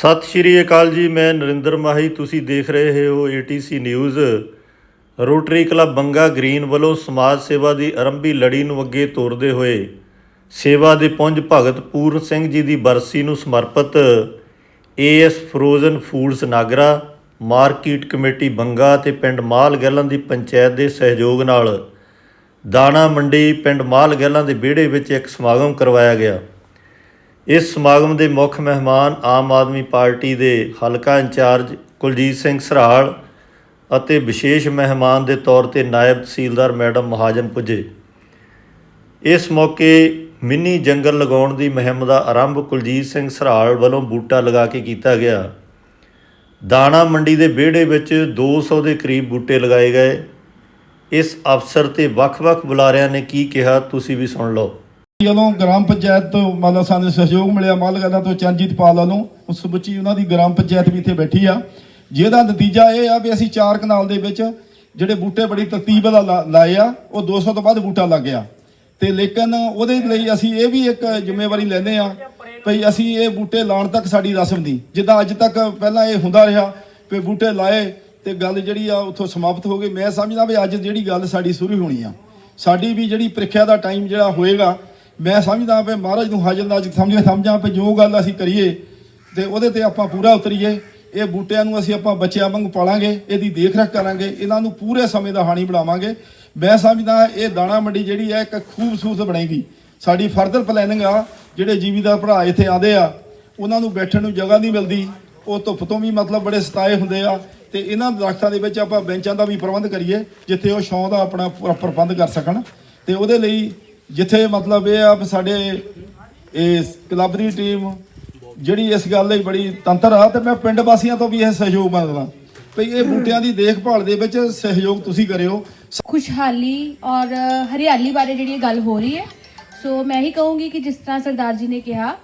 ਸਤਿ ਸ਼੍ਰੀ ਅਕਾਲ ਜੀ, ਮੈਂ ਨਰਿੰਦਰ ਮਾਹੀ, ਤੁਸੀਂ ਦੇਖ ਰਹੇ ਹੋ ATC news rotary club Banga green ਵੱਲੋਂ ਸਮਾਜ ਸੇਵਾ ਦੀ ਆਰੰਭੀ ਲੜੀ ਨੂੰ ਅੱਗੇ ਤੋਰਦੇ ਹੋਏ ਸੇਵਾ ਦੇ ਪੁੰਜ ਭਗਤ ਪੂਰਨ ਸਿੰਘ ਜੀ ਦੀ ਬਰਸੀ ਨੂੰ ਸਮਰਪਿਤ AS frozen foods Nagra, market committee Banga ਤੇ ਪਿੰਡ ਮਾਲ ਗੈਲਾਂ ਦੀ ਪੰਚਾਇਤ ਦੇ ਸਹਿਯੋਗ ਨਾਲ ਦਾਣਾ ਮੰਡੀ ਪਿੰਡ ਮਾਲ ਗੈਲਾਂ ਦੇ ਵਿਹੜੇ ਵਿੱਚ ਇੱਕ ਸਮਾਗਮ ਕਰਵਾਇਆ ਗਿਆ। ਇਸ ਸਮਾਗਮ ਦੇ ਮੁੱਖ ਮਹਿਮਾਨ ਆਮ ਆਦਮੀ ਪਾਰਟੀ ਦੇ ਹਲਕਾ ਇੰਚਾਰਜ ਕੁਲਜੀਤ ਸਿੰਘ ਸਰਾਲ ਅਤੇ ਵਿਸ਼ੇਸ਼ ਮਹਿਮਾਨ ਦੇ ਤੌਰ ਤੇ ਨਾਇਬ ਤਹਿਸੀਲਦਾਰ ਮੈਡਮ ਮਹਾਜਨ ਪੁੱਜੇ। ਇਸ ਮੌਕੇ ਮਿੰਨੀ ਜੰਗਲ ਲਗਾਉਣ ਦੀ ਮੁਹਿੰਮ ਦਾ ਆਰੰਭ ਕੁਲਜੀਤ ਸਿੰਘ ਸਰਾਲ ਵੱਲੋਂ ਬੂਟਾ ਲਗਾ ਕੇ ਕੀਤਾ ਗਿਆ। ਦਾਣਾ ਮੰਡੀ ਦੇ ਵਿਹੜੇ ਵਿੱਚ 200 ਦੇ ਕਰੀਬ ਬੂਟੇ ਲਗਾਏ ਗਏ। ਇਸ ਅਵਸਰ ਤੇ ਵੱਖ-ਵੱਖ ਬੁਲਾਰਿਆਂ ਨੇ ਕੀ ਕਿਹਾ, ਤੁਸੀਂ ਵੀ ਸੁਣ ਲਓ। ਜਦੋਂ ਗ੍ਰਾਮ ਪੰਚਾਇਤ ਤੋਂ ਮਤਲਬ ਸਾਨੂੰ ਸਹਿਯੋਗ ਮਿਲਿਆ ਮਾਲਗਾਂ ਤੋਂ ਚੰਜੀਤ ਪਾਲ ਵੱਲੋਂ, ਉਸ ਸਮੁੱਚੀ ਉਹਨਾਂ ਦੀ ਗ੍ਰਾਮ ਪੰਚਾਇਤ ਵੀ ਇੱਥੇ ਬੈਠੀ ਆ। ਜਿਹਦਾ ਨਤੀਜਾ ਇਹ ਆ ਵੀ ਅਸੀਂ ਚਾਰ ਕਨਾਲ ਦੇ ਵਿੱਚ ਜਿਹੜੇ ਬੂਟੇ ਬੜੀ ਤਰਤੀਬ ਦਾ ਲਾ- ਲਾਏ ਆ, ਉਹ 200 ਤੋਂ ਵੱਧ ਬੂਟਾ ਲੱਗ ਗਿਆ। ਤੇ ਲੇਕਿਨ ਉਹਦੇ ਲਈ ਅਸੀਂ ਇਹ ਵੀ ਇੱਕ ਜ਼ਿੰਮੇਵਾਰੀ ਲੈਂਦੇ ਆ ਭਈ ਅਸੀਂ ਇਹ ਬੂਟੇ ਲਾਉਣ ਤੱਕ ਸਾਡੀ ਰਸਮ ਦੀ ਜਿੱਦਾਂ ਅੱਜ ਤੱਕ ਪਹਿਲਾਂ ਇਹ ਹੁੰਦਾ ਰਿਹਾ ਵੀ ਬੂਟੇ ਲਾਏ ਤੇ ਗੱਲ ਜਿਹੜੀ ਆ ਉੱਥੋਂ ਸਮਾਪਤ ਹੋ ਗਈ। ਮੈਂ ਸਮਝਦਾ ਵੀ ਅੱਜ ਜਿਹੜੀ ਗੱਲ ਸਾਡੀ ਸ਼ੁਰੂ ਹੋਣੀ ਆ। ਸਾਡੀ ਵੀ ਜਿਹੜੀ ਪ੍ਰੀਖਿਆ ਦਾ ਟਾਈਮ ਜਿਹੜਾ ਹੋਏਗਾ ਮੈਂ ਸਮਝਦਾ ਵੀ ਮਹਾਰਾਜ ਨੂੰ ਹਾਜ਼ਰ ਨਾਜ਼ਰ ਸਮਝ ਸਮਝਾਂ ਵੀ ਜੋ ਗੱਲ ਅਸੀਂ ਕਰੀਏ ਤੇ ਉਹਦੇ ਤੇ ਆਪਾਂ ਪੂਰਾ ਉਤਰੀਏ। ਇਹ ਬੂਟਿਆਂ ਨੂੰ ਅਸੀਂ ਆਪਾਂ ਬੱਚਿਆਂ ਵਾਂਗ ਪਾਲਾਂਗੇ, ਇਹਦੀ ਦੇਖ ਰੇਖ ਕਰਾਂਗੇ, ਇਹਨਾਂ ਨੂੰ ਪੂਰੇ ਸਮੇਂ ਦਾ ਹਾਣੀ ਬਣਾਵਾਂਗੇ। ਮੈਂ ਸਮਝਦਾ ਇਹ ਦਾਣਾ ਮੰਡੀ ਜਿਹੜੀ ਹੈ, ਇੱਕ ਖੂਬਸੂਰਤ ਬਣੇਗੀ। ਸਾਡੀ ਫਰਦਰ ਪਲੈਨਿੰਗ ਆ, ਜਿਹੜੇ ਜੀਵੀਦਾਰ ਭਰਾ ਇੱਥੇ ਆਉਂਦੇ ਆ, ਉਹਨਾਂ ਨੂੰ ਬੈਠਣ ਨੂੰ ਜਗ੍ਹਾ ਨਹੀਂ ਮਿਲਦੀ। ਉਹ ਧੁੱਪ ਤੋਂ ਵੀ ਮਤਲਬ ਬੜੇ ਸਤਾਏ ਹੁੰਦੇ ਆ ਤੇ ਇਹਨਾਂ ਦਰਖਤਾਂ ਦੇ ਵਿੱਚ ਆਪਾਂ ਬੈਂਚਾਂ ਦਾ ਵੀ ਪ੍ਰਬੰਧ ਕਰੀਏ, ਜਿੱਥੇ ਉਹ ਛਾਂ ਦਾ ਆਪਣਾ ਪ੍ਰਬੰਧ ਕਰ ਸਕਣ। ਤੇ ਉਹਦੇ ਲਈ ਜਿੱਥੇ ਮਤਲਬ ਇਹ ਆ ਵੀ ਸਾਡੇ ਇਸ ਕਲੱਬ ਦੀ ਟੀਮ ਜਿਹੜੀ ਇਸ ਗੱਲ ਲਈ ਬੜੀ ਤੰਤਰ ਆ, ਤੇ ਮੈਂ ਪਿੰਡ ਵਾਸੀਆਂ ਤੋਂ ਵੀ ਇਹ ਸਹਿਯੋਗ ਮੰਗਦਾ। ਭਈ ਇਹ ਬੂਟਿਆਂ ਦੀ ਦੇਖਭਾਲ ਦੇ ਵਿੱਚ ਸਹਿਯੋਗ ਤੁਸੀਂ ਕਰਿਓ। ਖੁਸ਼ਹਾਲੀ ਔਰ ਹਰਿਆਲੀ ਬਾਰੇ ਜਿਹੜੀ ਗੱਲ ਹੋ ਰਹੀ ਹੈ। ਸੋ ਮੈਂ ਹੀ ਕਹੂੰਗੀ ਕਿ ਜਿਸ ਤਰ੍ਹਾਂ ਸਰਦਾਰ ਜੀ ਨੇ ਕਿਹਾ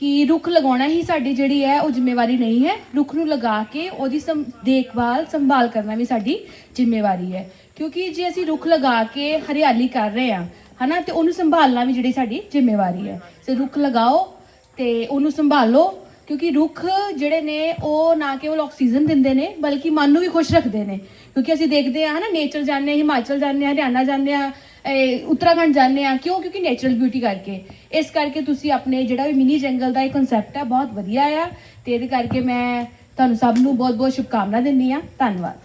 ਕਿ ਰੁੱਖ ਲਗਾਉਣਾ ਹੀ ਸਾਡੀ ਜਿਹੜੀ ਹੈ ਉਹ ਜ਼ਿੰਮੇਵਾਰੀ ਨਹੀਂ ਹੈ। ਰੁੱਖ ਨੂੰ ਲਗਾ ਕੇ ਉਹਦੀ ਦੇਖਭਾਲ, ਸੰਭਾਲ ਕਰਨਾ ਵੀ ਸਾਡੀ ਜ਼ਿੰਮੇਵਾਰੀ ਹੈ। ਕਿਉਂਕਿ ਜੇ ਅਸੀਂ ਰੁੱਖ ਲਗਾ ਕੇ ਹਰਿਆਲੀ ਕਰ ਰਹੇ ਹਾਂ ਹਨਾ? ਤੇ ਉਹਨੂੰ ਸੰਭਾਲਣਾ ਵੀ ਜਿਹੜੀ ਸਾਡੀ ਜ਼ਿੰਮੇਵਾਰੀ ਹੈ। ਸੋ ਰੁੱਖ ਲਗਾਓ ਤੇ ਉਹਨੂੰ ਸੰਭਾਲੋ, ਕਿਉਂਕਿ ਰੁੱਖ ਜਿਹੜੇ ਨੇ, ਉਹ ਨਾ ਕੇਵਲ ਆਕਸੀਜਨ ਦਿੰਦੇ ਨੇ, ਬਲਕਿ ਮਨ ਨੂੰ ਵੀ ਖੁਸ਼ ਰੱਖਦੇ ਨੇ। ਕਿਉਂਕਿ ਅਸੀਂ ਦੇਖਦੇ ਆ ਹਨਾ ਨੇਚਰ ਜਾਂਦੇ ਹਾਂ, ਹਿਮਾਚਲ ਜਾਂਦੇ ਹਾਂ, ਹਰਿਆਣਾ ਜਾਂਦੇ ਹਾਂ ਉੱਤਰਾਖੰਡ ਜਾਂਦੇ ਆ ਕਿਉਂ? ਕਿਉਂਕਿ ਨੇਚਰਲ ਬਿਊਟੀ ਕਰਕੇ। ਇਸ ਕਰਕੇ ਤੁਸੀਂ ਆਪਣੇ ਜਿਹੜਾ ਵੀ ਮਿਨੀ ਜੰਗਲ ਦਾ ਇਹ ਕਨਸੈਪਟ ਹੈ, ਬਹੁਤ ਵਧੀਆ ਆ। ਤੇ ਇਹਦੇ ਕਰਕੇ ਮੈਂ ਤੁਹਾਨੂੰ ਸਭ ਨੂੰ ਬਹੁਤ ਬਹੁਤ ਸ਼ੁਭਕਾਮਨਾ ਦਿੰਦੀ ਆ ਧੰਨਵਾਦ।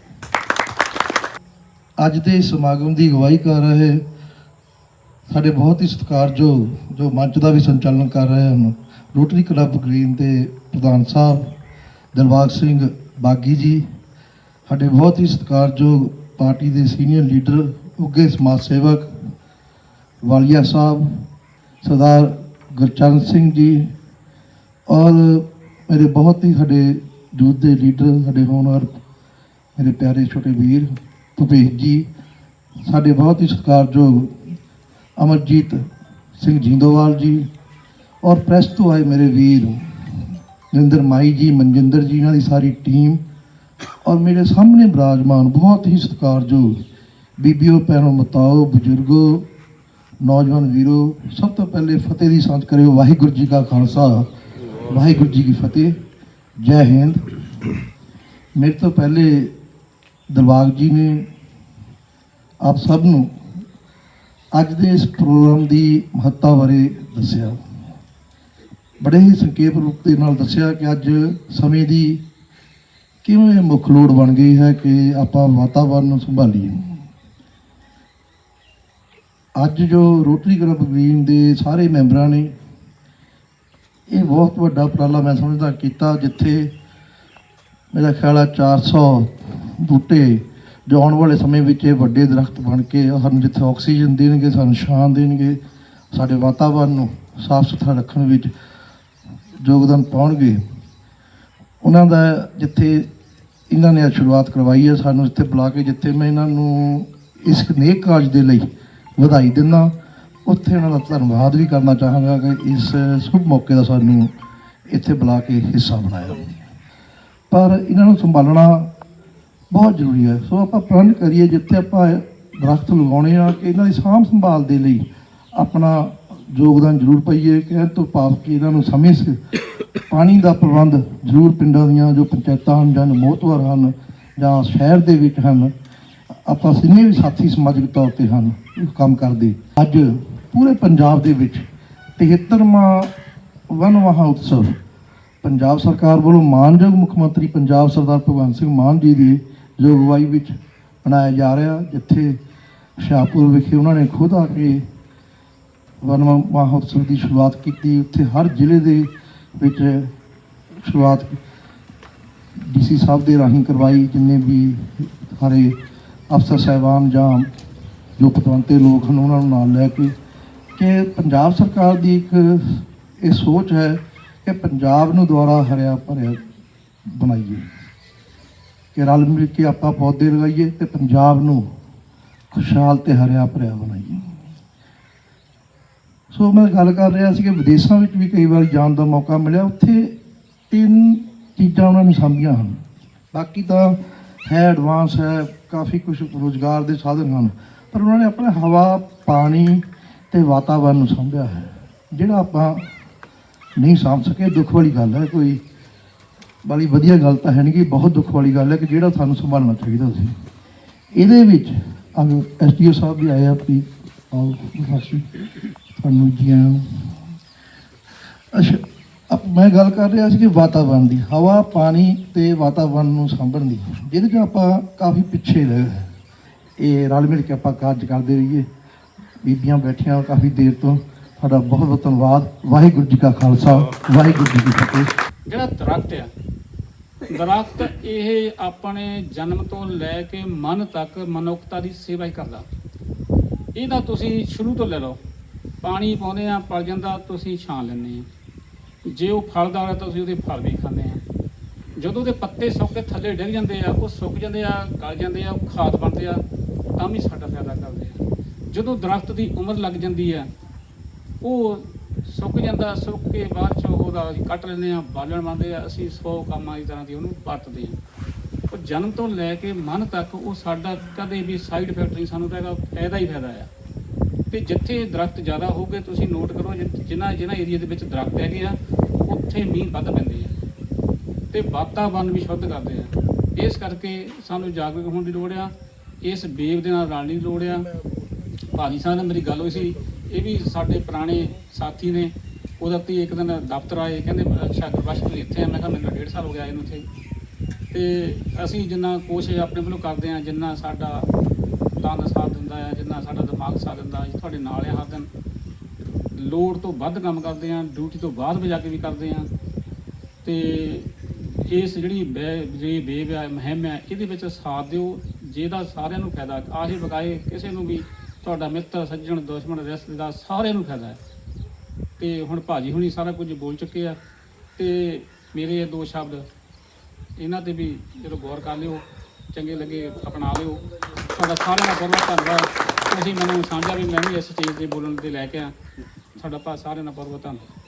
ਅੱਜ ਦੇ ਸਮਾਗਮ ਦੀ ਅਗਵਾਈ ਕਰ ਰਹੇ ਸਾਡੇ ਬਹੁਤ ਹੀ ਸਤਿਕਾਰਯੋਗ ਜੋ ਮੰਚ ਦਾ ਵੀ ਸੰਚਾਲਨ ਕਰ ਰਹੇ ਹਨ। ਰੋਟਰੀ ਕਲੱਬ ਗ੍ਰੀਨ ਦੇ ਪ੍ਰਧਾਨ ਸਾਹਿਬ, ਦਿਲਬਾਗ ਸਿੰਘ ਬਾਗੀ ਜੀ, ਸਾਡੇ ਬਹੁਤ ਹੀ ਸਤਿਕਾਰਯੋਗ ਪਾਰਟੀ ਦੇ ਸੀਨੀਅਰ ਲੀਡਰ ਉੱਗੇ ਸਮਾਜ ਸੇਵਕ ਵਾਲੀਆ ਸਾਹਿਬ, ਸਰਦਾਰ ਗੁਰਚਰਨ ਸਿੰਘ ਜੀ ਔਰ ਮੇਰੇ ਬਹੁਤ ਹੀ ਸਾਡੇ ਯੂਥ ਦੇ ਲੀਡਰ, ਸਾਡੇ ਹੋਣਹਾਰ ਮੇਰੇ ਪਿਆਰੇ ਛੋਟੇ ਵੀਰ ਭੁਪੇਸ਼ ਜੀ, ਸਾਡੇ ਬਹੁਤ ਹੀ ਸਤਿਕਾਰਯੋਗ ਅਮਰਜੀਤ ਸਿੰਘ ਜਿੰਦੋਵਾਲ ਜੀ ਔਰ ਪ੍ਰੈਸ ਤੋਂ ਆਏ ਮੇਰੇ ਵੀਰ ਨਿੰਦਰ ਮਾਈ ਜੀ, ਮਨਜਿੰਦਰ ਜੀ ਇਹਨਾਂ ਦੀ ਸਾਰੀ ਟੀਮ ਔਰ ਮੇਰੇ ਸਾਹਮਣੇ ਬਿਰਾਜਮਾਨ ਬਹੁਤ ਹੀ ਸਤਿਕਾਰਯੋਗ ਬੀਬੀਓ ਭੈਣੋ ਮਤਾਓ, ਬਜ਼ੁਰਗੋ, ਨੌਜਵਾਨ ਵੀਰੋ, ਸਭ ਤੋਂ ਪਹਿਲੇ ਫਤਿਹ ਦੀ ਸਾਂਝ ਕਰਿਓ, ਵਾਹਿਗੁਰੂ ਜੀ ਕਾ ਖਾਲਸਾ, ਵਾਹਿਗੁਰੂ ਜੀ ਕੀ ਫਤਿਹ, ਜੈ ਹਿੰਦ। ਮੇਰੇ ਤੋਂ ਪਹਿਲੇ ਦਿਲਬਾਗ ਜੀ ਨੇ ਆਪ ਸਭ ਨੂੰ ਅੱਜ ਦੇ ਇਸ ਪ੍ਰੋਗਰਾਮ ਦੀ ਮਹੱਤਤਾ ਬਾਰੇ ਦੱਸਿਆ। ਬੜੇ ਹੀ ਸੰਖੇਪ ਰੂਪ ਦੇ ਨਾਲ ਦੱਸਿਆ ਕਿ ਅੱਜ ਸਮੇਂ ਦੀ ਕਿਵੇਂ ਮੁੱਖ ਲੋੜ ਬਣ ਗਈ ਹੈ ਕਿ ਆਪਾਂ ਵਾਤਾਵਰਨ ਨੂੰ ਸੰਭਾਲੀਏ। ਅੱਜ ਜੋ ਰੋਟਰੀ ਕਲੱਬ ਗ੍ਰੀਨ ਦੇ ਸਾਰੇ ਮੈਂਬਰਾਂ ਨੇ ਇਹ ਬਹੁਤ ਵੱਡਾ ਉਪਰਾਲਾ ਮੈਂ ਸਮਝਦਾ ਕੀਤਾ, ਜਿੱਥੇ ਮੇਰਾ ਖਿਆਲ ਹੈ 400 ਬੂਟੇ ਜੋ ਆਉਣ ਵਾਲੇ ਸਮੇਂ ਵਿੱਚ ਇਹ ਵੱਡੇ ਦਰਖਤ ਬਣ ਕੇ ਸਾਨੂੰ ਜਿੱਥੇ ਆਕਸੀਜਨ ਦੇਣਗੇ, ਸਾਨੂੰ ਛਾਂ ਦੇਣਗੇ, ਸਾਡੇ ਵਾਤਾਵਰਨ ਨੂੰ ਸਾਫ਼ ਸੁਥਰਾ ਰੱਖਣ ਵਿੱਚ ਯੋਗਦਾਨ ਪਾਉਣਗੇ। ਉਹਨਾਂ ਦਾ ਜਿੱਥੇ ਇਹਨਾਂ ਨੇ ਸ਼ੁਰੂਆਤ ਕਰਵਾਈ ਹੈ, ਸਾਨੂੰ ਇੱਥੇ ਬੁਲਾ ਕੇ ਜਿੱਥੇ ਮੈਂ ਇਹਨਾਂ ਨੂੰ ਇਸ ਨੇਕ ਕਾਰਜ ਦੇ ਲਈ ਵਧਾਈ ਦਿੰਦਾ, ਉੱਥੇ ਉਹਨਾਂ ਦਾ ਧੰਨਵਾਦ ਵੀ ਕਰਨਾ ਚਾਹਾਂਗਾ ਕਿ ਇਸ ਸ਼ੁਭ ਮੌਕੇ ਦਾ ਸਾਨੂੰ ਇੱਥੇ ਬੁਲਾ ਕੇ ਹਿੱਸਾ ਬਣਾਇਆ ਪਰ ਇਹਨਾਂ ਨੂੰ ਸੰਭਾਲਣਾ ਬਹੁਤ ਜ਼ਰੂਰੀ ਹੈ। ਸੋ ਆਪਾਂ ਪ੍ਰਣ ਕਰੀਏ ਜਿੱਥੇ ਆਪਾਂ ਦਰਖਤ ਲਗਾਉਣੇ ਆ ਕਿ ਇਹਨਾਂ ਦੀ ਸਾਂਭ ਸੰਭਾਲ ਦੇ ਲਈ ਆਪਣਾ ਯੋਗਦਾਨ ਜ਼ਰੂਰ ਪਾਈਏ। ਕਹਿਣ ਤੋਂ ਭਾਵ ਕਿ ਇਹਨਾਂ ਨੂੰ ਸਮੇਂ ਸਿਰ ਪਾਣੀ ਦਾ ਪ੍ਰਬੰਧ ਜ਼ਰੂਰ ਪਿੰਡਾਂ ਦੀਆਂ ਜੋ ਪੰਚਾਇਤਾਂ ਹਨ ਜਾਂ ਮੋਹਤਵਰ ਹਨ ਜਾਂ ਸ਼ਹਿਰ ਦੇ ਵਿੱਚ ਹਨ, ਆਪਾਂ ਜਿੰਨੇ ਵੀ ਸਾਥੀ ਸਮਾਜਿਕ ਤੌਰ ਤੇ ਹਨ ਕੰਮ ਕਰਦੇ। ਅੱਜ ਪੂਰੇ ਪੰਜਾਬ ਦੇ ਵਿੱਚ 73ਵਾਂ ਵਨ ਮਹਾ ਉਤਸਵ ਪੰਜਾਬ ਸਰਕਾਰ ਵੱਲੋਂ ਮਾਨਯੋਗ ਮੁੱਖ ਮੰਤਰੀ ਪੰਜਾਬ ਸਰਦਾਰ ਭਗਵੰਤ ਸਿੰਘ ਮਾਨ ਜੀ ਦੀ ਜੋ ਅਗਵਾਈ ਵਿੱਚ ਮਨਾਇਆ ਜਾ ਰਿਹਾ, ਜਿੱਥੇ ਹੁਸ਼ਿਆਰਪੁਰ ਵਿਖੇ ਉਹਨਾਂ ਨੇ ਖੁਦ ਆ ਕੇ ਵਨ ਮਹੋਤਸਵ ਦੀ ਸ਼ੁਰੂਆਤ ਕੀਤੀ। ਉੱਥੇ ਹਰ ਜ਼ਿਲ੍ਹੇ ਦੇ ਵਿੱਚ ਸ਼ੁਰੂਆਤ ਡੀਸੀ ਸਾਹਿਬ ਦੇ ਰਾਹੀਂ ਕਰਵਾਈ, ਜਿੰਨੇ ਵੀ ਸਾਰੇ ਅਫਸਰ, ਸਾਹਿਬਾਨ ਜਾਂ ਜੋ ਪਤਵੰਤੇ ਲੋਕ ਹਨ, ਉਹਨਾਂ ਨੂੰ ਨਾਲ ਲੈ ਕੇ। ਕਿ ਪੰਜਾਬ ਸਰਕਾਰ ਦੀ ਇੱਕ ਇਹ ਸੋਚ ਹੈ ਕਿ ਪੰਜਾਬ ਨੂੰ ਦੁਆਰਾ ਹਰਿਆ ਭਰਿਆ ਬਣਾਈਏ। ਕਿ ਰਲ ਮਿਲ ਕੇ ਆਪਾਂ ਪੌਦੇ ਲਗਾਈਏ ਤੇ ਪੰਜਾਬ ਨੂੰ ਖੁਸ਼ਹਾਲ ਤੇ ਹਰਿਆ ਭਰਿਆ ਬਣਾਈਏ। ਸੋ ਮੈਂ ਗੱਲ ਕਰ ਰਿਹਾ ਸੀ ਕਿ ਵਿਦੇਸ਼ਾਂ ਵਿੱਚ ਵੀ ਕਈ ਵਾਰ ਜਾਣ ਦਾ ਮੌਕਾ ਮਿਲਿਆ। ਉੱਥੇ ਤਿੰਨ ਚੀਜ਼ਾਂ ਉਹਨਾਂ ਨੇ ਸਾਂਭੀਆਂ ਹਨ। ਬਾਕੀ ਤਾਂ ਹੈ ਐਡਵਾਂਸ ਹੈ ਕਾਫੀ ਕੁਝ ਰੋਜ਼ਗਾਰ ਦੇ ਸਾਧਨ ਹਨ, ਪਰ ਉਹਨਾਂ ਨੇ ਆਪਣਾ ਹਵਾ, ਪਾਣੀ ਤੇ ਵਾਤਾਵਰਨ ਨੂੰ ਸਾਂਭਿਆ ਹੈ। ਜਿਹੜਾ ਆਪਾਂ ਨਹੀਂ ਸਾਂਭ ਸਕੇ, ਦੁੱਖ ਵਾਲੀ ਗੱਲ ਹੈ ਕੋਈ। ਵਾਲੀ ਵਧੀਆ ਗੱਲ ਤਾਂ ਹੈ ਨਹੀਂ ਕਿ ਬਹੁਤ ਦੁੱਖ ਵਾਲੀ ਗੱਲ ਹੈ ਕਿ ਜਿਹੜਾ ਸਾਨੂੰ ਸੰਭਾਲਣਾ ਚਾਹੀਦਾ ਸੀ। ਇਹਦੇ ਵਿੱਚ ਐਸਡੀਓ ਸਾਹਿਬ ਵੀ ਆਏ ਆ ਵੀ ਆਓ ਅਸੀਂ ਤੁਹਾਨੂੰ ਜੀ ਆਇਆਂ ਅੱਛਾ ਮੈਂ ਗੱਲ ਕਰ ਰਿਹਾ ਸੀ ਕਿ ਵਾਤਾਵਰਣ ਦੀ, ਹਵਾ, ਪਾਣੀ ਤੇ ਵਾਤਾਵਰਣ ਨੂੰ ਸਾਂਭਣ ਦੀ, ਜਿਹਦੇ 'ਚ ਆਪਾਂ ਕਾਫੀ ਪਿੱਛੇ ਰਹੇ ਇਹ ਰਲ ਮਿਲ ਕੇ ਆਪਾਂ ਕਾਰਜ ਕਰਦੇ ਰਹੀਏ। ਬੀਬੀਆਂ ਬੈਠੀਆਂ ਕਾਫੀ ਦੇਰ ਤੋਂ। ਤੁਹਾਡਾ ਬਹੁਤ ਬਹੁਤ ਧੰਨਵਾਦ। ਵਾਹਿਗੁਰੂ ਜੀ ਕਾ ਖਾਲਸਾ, ਵਾਹਿਗੁਰੂ ਜੀ ਕੀ ਫਤਿਹ। ਜਿਹੜਾ ਦਰਖਤ ਆ, ਦਰਖਤ ਇਹ ਆਪਣੇ ਜਨਮ ਤੋਂ ਲੈ ਕੇ ਮਨ ਤੱਕ ਮਨੁੱਖਤਾ ਦੀ ਸੇਵਾ ਹੀ ਕਰਦਾ। ਇਹਦਾ ਤੁਸੀਂ ਸ਼ੁਰੂ ਤੋਂ ਲੈ ਲਓ। ਪਾਣੀ ਪਾਉਂਦੇ ਆ, ਪਲ ਜਾਂਦਾ, ਤੁਸੀਂ ਛਾਂ ਲੈਂਦੇ ਆ। ਜੇ ਉਹ ਫਲਦਾਰ ਹੈ ਤਾਂ ਤੁਸੀਂ ਉਹਦੇ ਫਲ ਵੀ ਖਾਂਦੇ ਆ। ਜਦੋਂ ਉਹਦੇ ਪੱਤੇ ਸੁੱਕ ਕੇ ਥੱਲੇ ਡਿੱਗ ਜਾਂਦੇ ਆ, ਉਹ ਸੁੱਕ ਜਾਂਦੇ ਆ, ਗਲ ਜਾਂਦੇ ਆ, ਉਹ ਖਾਦ ਬਣਦੇ ਆ, ਤਾਂ ਵੀ ਸਾਡਾ ਫਾਇਦਾ ਕਰਦੇ ਆ। ਜਦੋਂ ਦਰਖਤ ਦੀ ਉਮਰ ਲੱਗ ਜਾਂਦੀ ਆ, ਉਹ ਸੁੱਕ ਜਾਂਦਾ, ਸੁੱਕ ਕੇ ਬਾਅਦ 'ਚੋਂ ਉਹਦਾ ਅਸੀਂ ਕੱਟ ਲੈਂਦੇ ਆ ਬਾਲਣ ਬਣਦੇ ਆ ਅਸੀਂ 100 ਕੰਮਾਂ ਦੀ ਤਰ੍ਹਾਂ ਦੀ ਉਹਨੂੰ ਵਰਤਦੇ ਆ ਉਹ ਜਨਮ ਤੋਂ ਲੈ ਕੇ ਮਨ ਤੱਕ ਉਹ ਸਾਡਾ ਕਦੇ ਵੀ ਸਾਈਡ ਇਫੈਕਟ ਨਹੀਂ ਸਾਨੂੰ ਤਾਂ ਇਹਦਾ ਫਾਇਦਾ ਹੀ ਫਾਇਦਾ ਆ। ਤੇ ਜਿੱਥੇ ਦਰਖਤ ਜ਼ਿਆਦਾ ਹੋਊਗੇ, ਤੁਸੀਂ ਨੋਟ ਕਰੋ, ਜਿ- ਜਿਨ੍ਹਾਂ ਜਿਨ੍ਹਾਂ ਏਰੀਆ ਦੇ ਵਿੱਚ ਦਰਖਤ ਹੈਗੇ ਆ, ਉੱਥੇ ਮੀਂਹ ਵੱਧ ਪੈਂਦੇ ਆ। ਤੇ ਵਾਤਾਵਰਨ ਵੀ ਸ਼ੁੱਧ ਕਰਦੇ ਆ। ਇਸ ਕਰਕੇ ਸਾਨੂੰ ਜਾਗਰੂਕ ਹੋਣ ਦੀ ਲੋੜ ਆ, ਇਸ ਬੇਵ ਦੇ ਨਾਲ ਰਲਣ ਦੀ ਲੋੜ ਆ। ਭਾਜੀ ਸਾਹਿਬ ਨਾਲ ਮੇਰੀ ਗੱਲ ਹੋਈ ਸੀ, ਇਹ ਵੀ ਸਾਡੇ ਪੁਰਾਣੇ ਸਾਥੀ ਨੇ, ਉਹਦਾ ਤੇ ਇੱਕ ਦਿਨ ਦਫ਼ਤਰ ਆਏ, ਕਹਿੰਦੇ, ਅੱਛਾ ਗੁਰਬਖਸ਼ ਤੁਸੀਂ ਇੱਥੇ ਆ। ਮੈਂ ਕਿਹਾ, ਮੈਨੂੰ ਡੇਢ ਸਾਲ ਹੋ ਗਿਆ ਇਹਨੂੰ ਇੱਥੇ। ਤੇ ਅਸੀਂ ਜਿੰਨਾ ਕੋਸ਼ਿਸ਼ ਆਪਣੇ ਵੱਲੋਂ ਕਰਦੇ ਆ ਜਿੰਨਾ ਸਾਡਾ ਤਨ ਸਾਥ ਦਿੰਦਾ ਆ, ਜਿੰਨਾ ਸਾਡਾ ਦਿਮਾਗ ਸਾਥ ਦਿੰਦਾ, ਅਸੀਂ ਤੁਹਾਡੇ ਨਾਲ ਆ ਹਰ ਦਿਨ। ਲੋੜ ਤੋਂ ਵੱਧ ਕੰਮ ਕਰਦੇ ਆ ਡਿਊਟੀ ਤੋਂ ਬਾਅਦ ਵੀ ਜਾ ਕੇ ਵੀ ਕਰਦੇ ਆ ਤੇ ਇਸ ਜਿਹੜੀ ਬੇ, ਜਿਹੜੀ ਬੇਵਿਆ ਮੁਹਿੰਮ ਹੈ, ਇਹਦੇ ਵਿੱਚ ਸਾਥ ਦਿਓ, ਜਿਹਦਾ ਸਾਰਿਆਂ ਨੂੰ ਫਾਇਦਾ ਆਹੇ ਬਗਾਏ ਕਿਸੇ ਨੂੰ ਵੀ ਤੁਹਾਡਾ ਮਿੱਤਰ, ਸੱਜਣ, ਦੁਸ਼ਮਣ, ਰਿਸ਼ਤੇਦਾਰ ਸਾਰਿਆਂ ਨੂੰ ਫਾਇਦਾ ਹੈ। ਤੇ ਹੁਣ ਭਾਜੀ ਹੁਣੀ ਸਾਰਾ ਕੁਝ ਬੋਲ ਚੁੱਕੇ ਆ। ਤੇ ਮੇਰੇ ਇਹ ਦੋ ਸ਼ਬਦ, ਇਹਨਾਂ ਤੇ ਵੀ ਜਦੋਂ ਗੌਰ ਕਰ ਲਿਓ, ਚੰਗੇ ਲੱਗੇ ਅਪਣਾ ਲਿਓ। ਤੁਹਾਡਾ ਸਾਰਿਆਂ ਦਾ ਬਹੁਤ ਧੰਨਵਾਦ। ਤੁਸੀਂ ਮੈਨੂੰ ਸਮਝਿਆ ਵੀ ਮੈਂ ਵੀ ਇਸ ਚੀਜ਼ ਦੇ ਬੋਲਣ ਤੇ ਲੈ ਕੇ ਆ ਤੁਹਾਡਾ ਭਾ ਸਾਰਿਆਂ ਦਾ ਬਹੁਤ ਬਹੁਤ ਧੰਨਵਾਦ।